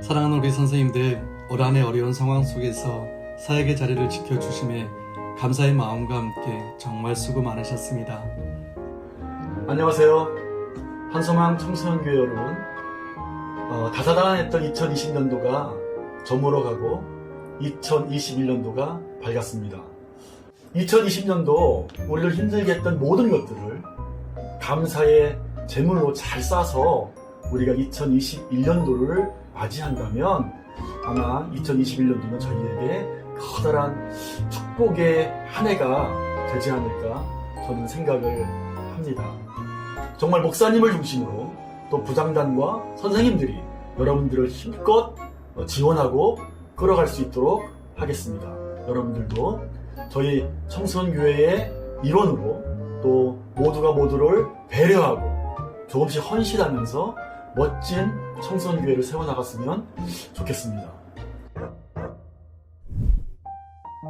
사랑하는 우리 선생님들 올 한해 어려운 상황 속에서 사역의 자리를 지켜주심에 감사의 마음과 함께 정말 수고 많으셨습니다. 안녕하세요. 한소망 청소년교회 여러분. 어, 다사다난했던 2020년도가 저물어 가고 2021년도가 밝았습니다. 2020년도 우리를 힘들게 했던 모든 것들을 감사의 제물로 잘 싸서 우리가 2021년도를 맞이한다면 아마 2021년도는 저희에게 커다란 축복의 한 해가 되지 않을까 저는 생각을 합니다. 정말 목사님을 중심으로 또 부장단과 선생님들이 여러분들을 힘껏 지원하고 끌어갈 수 있도록 하겠습니다. 여러분들도 저희 청소년교회의 일원으로 또 모두가 모두를 배려하고 조금씩 헌신하면서 멋진 청소년교회를 세워나갔으면 좋겠습니다.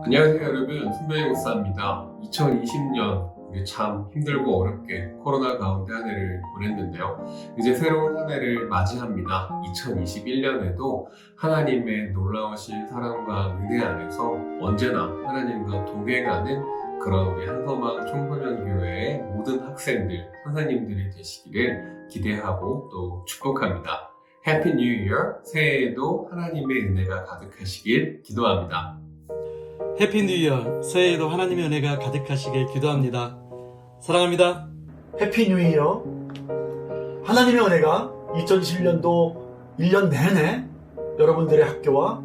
안녕하세요 여러분. 순배의 목사입니다. 2020년 우리 참 힘들고 어렵게 코로나 가운데 한 해를 보냈는데요. 이제 새로운 한 해를 맞이합니다. 2021년에도 하나님의 놀라우신 사랑과 은혜 안에서 언제나 하나님과 동행하는 그런 우리 한서망 청소년교회의 모든 학생들, 선생님들이 되시기를 기대하고 또 축복합니다 해피 뉴 이어 새해에도 하나님의 은혜가 가득하시길 기도합니다 해피 뉴 이어 새해에도 하나님의 은혜가 가득하시길 기도합니다. 사랑합니다. 해피 뉴 이어. 하나님의 은혜가 2021년도 1년 내내 여러분들의 학교와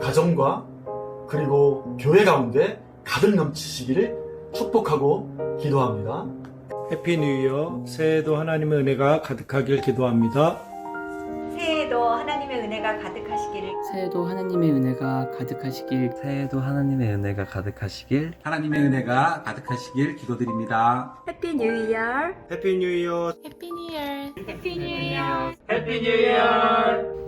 가정과 그리고 교회 가운데 가득 넘치시기를 축복하고 기도합니다. 해피 뉴 이어. 새해에도 하나님의 은혜가 가득하길 기도합니다. 새해에도 하나님의 은혜가 가득하시기를. 새해도 하나님의 은혜가 가득하시길. 새해에도 하나님의 은혜가 가득하시길. 하나님의 은혜가 가득하시길 기도드립니다. 해피 뉴 이어. 해피 뉴 이어. 해피 뉴 이어. 해피 뉴 이어. 해피 뉴 이어!